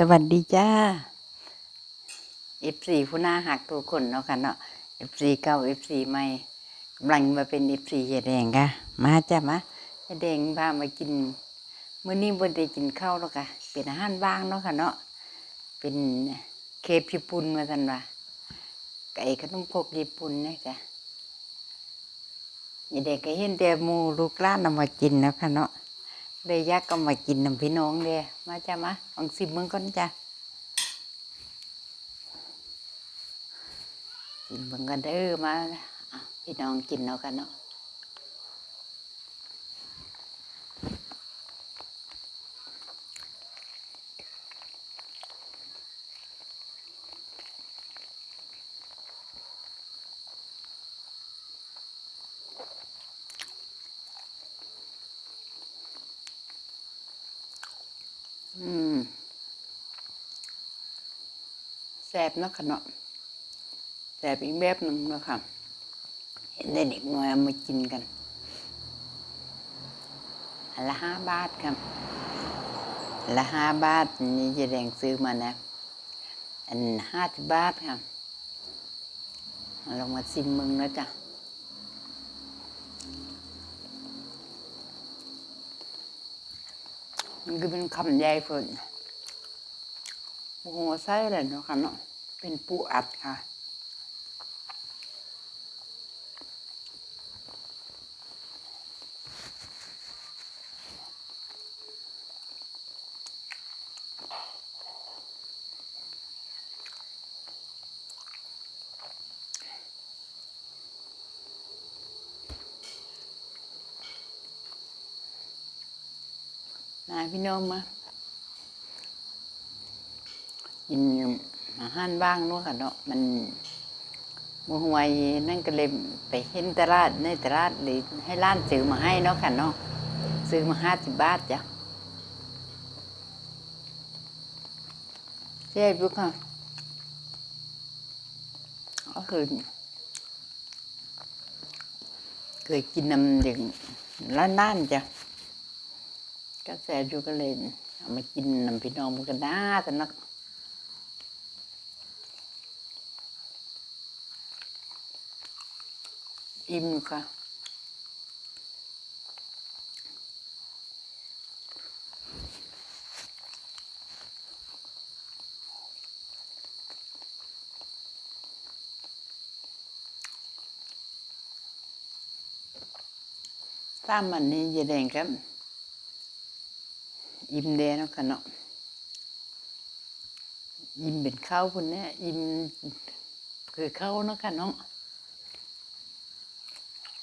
สวัสดีจ้า F4 ผู้น่าหักทุกคนเนาะค่ะเนาะ F4 เก่า F4 ใหม่กำลังมาเป็น F4 เยาแดงค่ะมาจ้ะมาเยาแดงพามากินมื้อนี้บ่ได้กินข้าวแล้วค่ะ เป็นอาหารว่างเนาะค่ะเนาะเป็นเคปญี่ปุ่นมาซั่นว่าไก่ขนมครกญี่ปุ่นนี่ยจ้ะยายแดงก็เห็นแต่หมูลูกหลานนำมากินเนาะค่ะเนาะ เลยอยากก็มากินน้ำพี่น้องเด้มาจ้ะมาลองสิมมึงก่อนจ้ะกินมึงกันเด้อมาพี่น้องกินเอากันเนาะ อืมแซ่บนะคะเนาะแซ่บอีกแบบหนึ่งนะค่ะเห็นได้เด็กน้อยเอามากินกันอันละห้าบาทครับอันละห้าบาทนี่จะแดงซื้อมานะ อันห้าสิบบาทครับเอาลองมาซิมมึงนะจ๊ะ มันคือเป็นคำใหญ่เพิ่นหัวไส้อะไรเนาะค่ะเนาะเป็นปูอัดค่ะ มาพี่น้องมากินอาหารบ้างเนาะค่ะเนาะมันมหวยนั่นก็เลยไปเห็นตลาดในตลาดหรือให้ร้านซื้อมาให้เนาะค่ะเนาะซื้อมาห้าสิบบาทจ้ะเจ๊บุ๊กค่ะก็คือเคยกินน้ำเด็กร้านนั่นจ้ะ ก็แสบอยู่ก็เลยเอามากินน้ำพี่น้องมันก็น่าสนักอิ่มค่ะตามมันนี้จะแดงครับ อิ่มแดเนาะค่ะเนาะอิ่มเป็นข้าวคนเนี้ยอิ่มคือข้าวเนาะค่ะเนาะ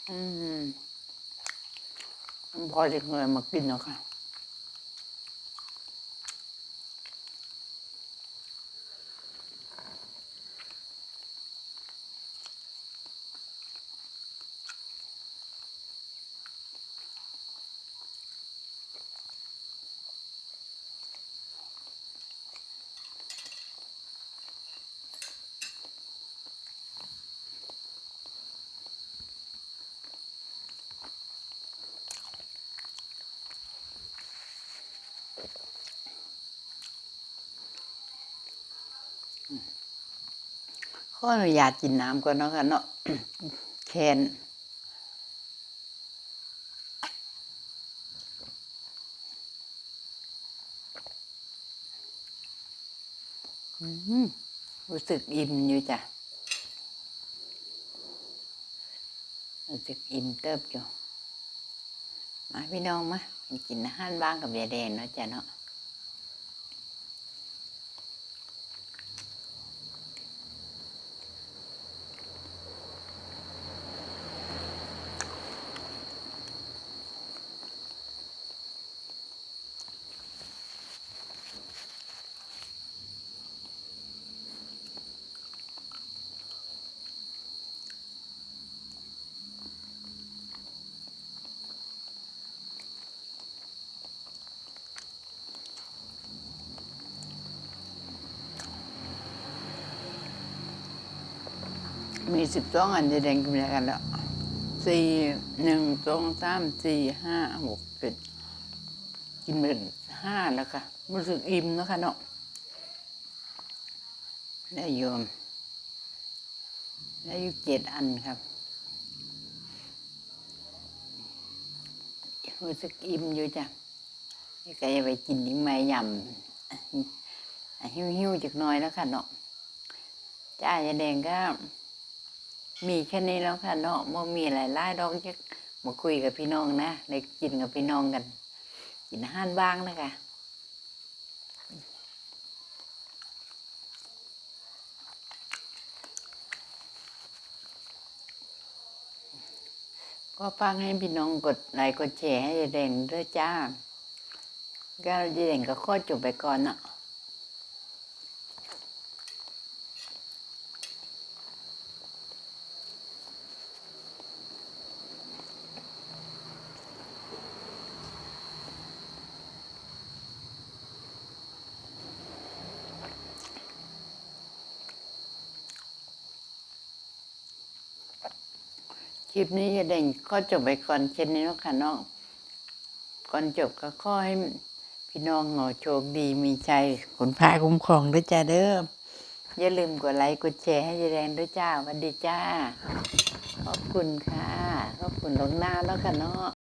อืมพอจะเคยมากินเนาะค่ะ ออนุญาตกินน้ำก่อนเนาะค่ะเนาะแคนรู้สึกอิ่มอยู่จ้ะ รู้สึกอิ่มเติบอยู่ มาพี่น้องมากินอาหารบ้างกับยายแดงเนาะจ้ะเนาะ มีสิบสองอันจะแดงกันกันแล้วสี่หนึ่งสองสามสี่ห้าหกเจ็ดกินไปห้าแล้วค่ะรู้สึกอิ่มแล้วค่ะเนาะได้โยมได้อยู่เจ็ดอันครับรู้สึกอิ่มอยู่จ้ะนี่ก็จะไปกินอีกไหมยำหิวหิวๆจักหน้อยแล้วค่ะเนาะจ้ายาแดงก็ มีแค่นี้แล้วค่ะเนาะบ่มีหลายไล่ดอกจะมาคุยกับพี่น้องนะได้กินกับพี่น้องกัน กินอาหารบ้างนะคะก็ฟังให้พี่น้องกดไลค์กดแชร์ให้ยายแดงด้วยจ้าก็ยายแดงก็ข้อจบไปก่อนเนาะ คลิปนี้จะเด่งก็จบไปก่อนเช่นนี้แล้วค่ะน้องก่อนจบก็ขอให้พี่น้องเหงาโชคดีมีใจขนพาคุ้มครองด้วยจ้าเด้ออย่าลืมกดไลค์กดแชร์ให้ยายแดงด้วยจ้าวันดีจ้า ขอบคุณค่ะ ขอบคุณลงหน้าแล้วค่ะเนาะ